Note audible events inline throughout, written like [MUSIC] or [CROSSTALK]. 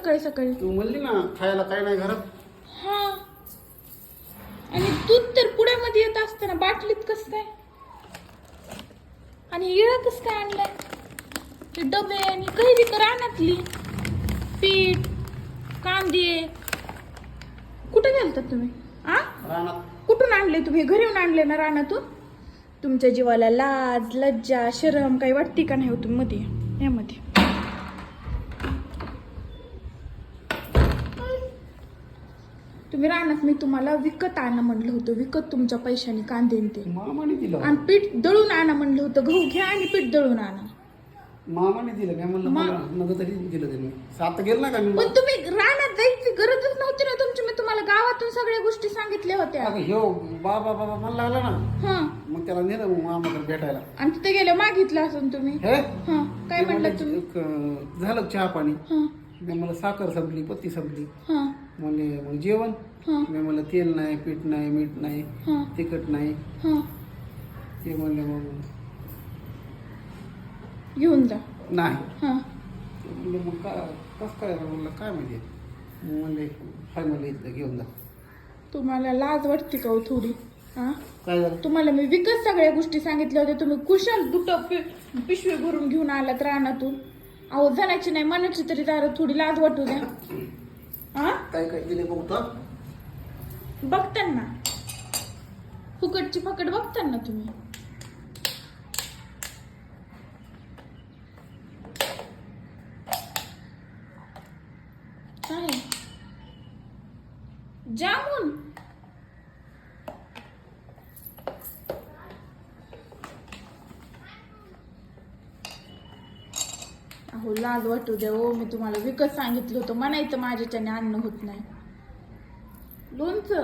सकाळी सकाळी. तू म्हणली ना खायला काय नाही घरात. हा. आणि दूध तर पुण्यामध्ये येत असताना बाटलीत कस काय? आणि इळा कस काय आणलाय? हे डबे आणि कैरी तर रानातली. पीठ कांदे. कुठे गेलतात तुम्ही? आ? रानात. कुठून आणले तुम्ही? घरी येऊन आणले ना रानातून? तुमच्या जीवाला लाज लज्जा शरम काही वाटते का नाही हो तुम्ही मध्ये? यामध्ये? तुम्ही रानात मी तुम्हाला विकत आणा म्हणलं होतं. विकत तुमच्या पैशाने कांदे आणि ते. मामाने दिलं आणि पीठ दळून आणा म्हणलं होतं. गहू घ्या आणि पीठ दळून आणा. मामाने दिलं. काय म्हणलं मा- मला तरी दिलं त्यांनी. सात गेलं ना का? मी पण तुम्ही रानात जायची गरजच नव्हती ना तुमची. मी तुम्हाला गावातून सगळ्या गोष्टी सांगितल्या होत्या. अगं ह्यो बाबा बाबा मला लागला ना. हा. मग त्याला नेलं मग मामाकडे भेटायला. आणि तिथे गेले मागितलं असून तुम्ही? हे? हा. काय ते म्हणलं म्हणले, तुम्ही? एक, अं, झालं चहा पाणी. हा. मी मला साखर संपली पत्ती संपली. हा. म्हणले मग जेवण? हा. मी म्हणलं तेल नाही पीठ नाही मीठ नाही हा. तिखट नाही. हा. ते म्हणले मग घेऊन जा. नाही. हा. ते म्हणले मग का कसं काय म्हणलं काय माहिती. मग म्हणले काय म्हणलं इथलं घेऊन जा. तुम्हाला लाज वाटते का हो थोडी? हा? काय झालं? तुम्हाला मी विकत सगळ्या गोष्टी सांगितल्या होत्या. तुम्ही कुशल दुट पि- पिशवी भरून घेऊन आलात रानातून. अहो जणाची नाही मनाची तरी जरा थोडी लाज वाटू द्या. हा? काय काय दिले बघता बघताना. फुकटची फकट बघताना तुम्ही. काय? जामून. अहो लाज वाटू द्या हो मी तुम्हाला विकत सांगितलं होतं. म्हणायचं माझ्याच्याने अन्न होत नाही. लोणचं?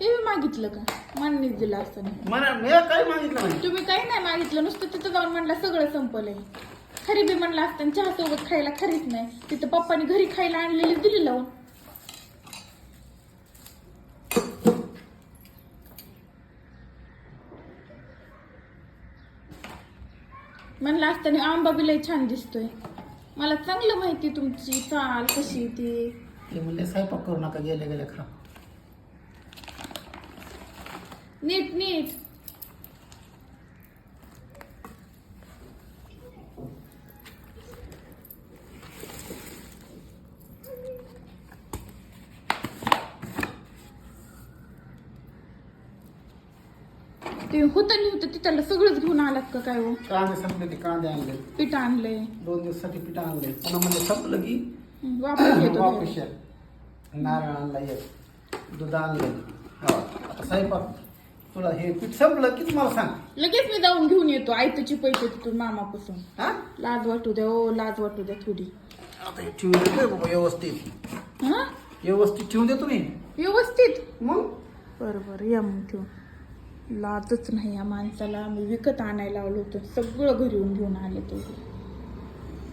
हे मी मागितलं का? मान्यच दिलं असतं नाही. मला मी काही मागितलं नाही. तुम्ही काही नाही मागितलं. नुसतं तिथं जाऊन म्हणला सगळं संपलंय. खरी बी म्हणलं असतं चहा सोबत खायला खरीच नाही. तिथं पप्पाने घरी खायला आणलेली दिली लावून. म्हणलं असताना आंबा बी लय छान दिसतोय. मला चांगलं माहिती तुमची चाल कशी ती. ते म्हणले स्वयंपाक करू नका गेले गेले खा. नीट नीट. ते होतं नाही होतं तिथलं सगळंच घेऊन आलात का काय हो? कांदे संपले ते कांदे आणले. पीठ आणलंय. दोन दिवसासाठी पीठ आणले पुन्हा म्हणजे संपलं की हं, वापस येतो [COUGHS] वापस. या. नारळ आणला एक दूध आणलं हो आता स्वयंपाक. तुला हे पीठ संपलं की मला सांग. लगेच मी जाऊन घेऊन येतो आयतची पैसे तिथून मामापासून. हा? लाज वाटू द्या ओ लाज वाटू द्या थोडी. आता हे ठेवून देतोय बाबा व्यवस्थित? हा? व्यवस्थित ठेवून देतो मी. व्यवस्थित? मग? बरं बरं या मग ठेवून लाजच नाही या माणसाला. मी विकत आणायला आलो होतो. सगळं घरी येऊन घेऊन आले तो.